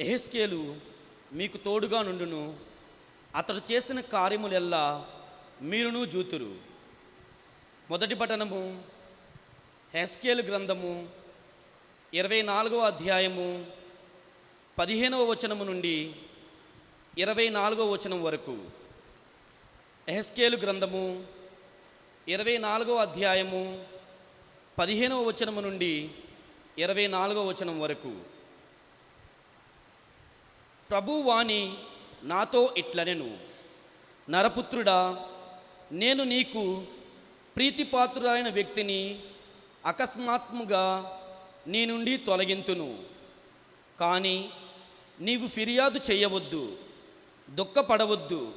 ఎహెస్కేలు మీకు తోడుగా నుండును. అతడు చేసిన కార్యములెల్లా మీరును జూతురు. మొదటి పట్టణము హెస్కేలు గ్రంథము ఇరవై నాలుగవ అధ్యాయము పదిహేనవ వచనము నుండి ఇరవై నాలుగవ వచనం వరకు. ఎహెస్కేలు గ్రంథము ఇరవై నాలుగవ అధ్యాయము పదిహేనవ వచనము నుండి ఇరవై నాలుగవ వచనం వరకు. ప్రభువాణి నాతో ఇట్లనెను. నరపుత్రుడా నేను నీకు ప్రీతిపాత్రుడైన వ్యక్తిని అకస్మాత్ముగా నీ నుండి తొలగింతును. కానీ నీవు ఫిర్యాదు చేయవద్దు దుఃఖపడవద్దు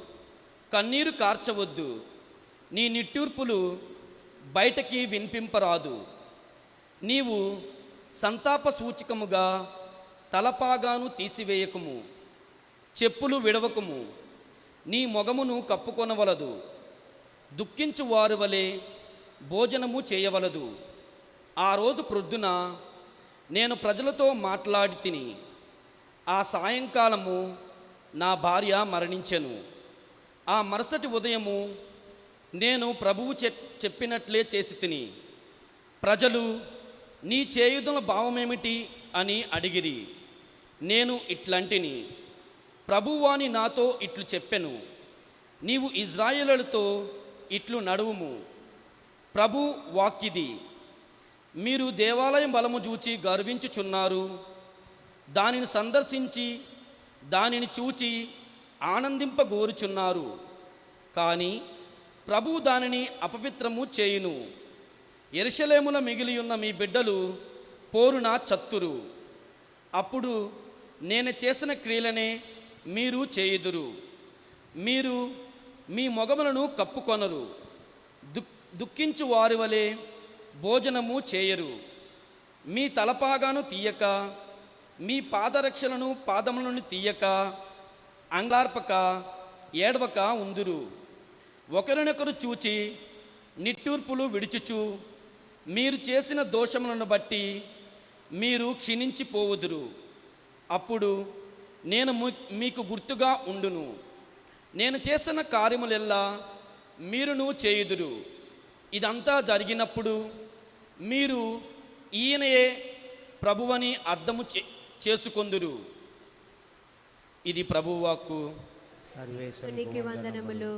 కన్నీరు కార్చవద్దు నీ నిట్టూర్పులు బయటకి వినిపింపరాదు. నీవు సంతాప సూచకముగా తలపాగాను తీసివేయకము. చెప్పులు విడవకము. నీ మొగమును కప్పుకొనవలదు. దుఃఖించు వారు వలె భోజనము చేయవలదు. ఆ రోజు ప్రొద్దున నేను ప్రజలతో మాట్లాడి తిని ఆ సాయంకాలము నా భార్య మరణించెను. ఆ మరుసటి ఉదయము నేను ప్రభువు చెప్ చెప్పినట్లే చేసి తిని ప్రజలు నీ చేయుదల భావమేమిటి అని అడిగిరి. నేను ఇట్లాంటిని. ప్రభువాని నాతో ఇట్లు చెప్పెను. నీవు ఇజ్రాయేలతో ఇట్లు నడువుము. ప్రభు వాక్కిది. మీరు దేవాలయం బలము చూచి గర్వించుచున్నారు. దానిని సందర్శించి దానిని చూచి ఆనందింపగోరుచున్నారు. కానీ ప్రభు దానిని అపవిత్రము చేయును. ఎరుషలేమున మిగిలియున్న మీ బిడ్డలు పోరున చత్తురు. అప్పుడు నేను చేసిన క్రియలనే మీరు చేయుదురు. మీరు మీ మొగములను కప్పుకొనరు. దుః దుఃఖించు వారి వలె భోజనము చేయరు. మీ తలపాగాను తీయక మీ పాదరక్షలను పాదములను తీయక అంగార్పక ఏడవక ఉందురు. ఒకరినొకరు చూచి నిట్టూర్పులు విడిచుచు మీరు చేసిన దోషములను బట్టి మీరు క్షీణించిపోవుదురు. అప్పుడు నేను మీకు గుర్తుగా ఉండును. నేను చేసిన కార్యములెల్లా మీరును చేయుదురు. ఇదంతా జరిగినప్పుడు మీరు ఈయనయే ప్రభువని అర్థము చే చేసుకొందురు. ఇది ప్రభువాక్కు సర్వేశ్వరునికి వందనములు.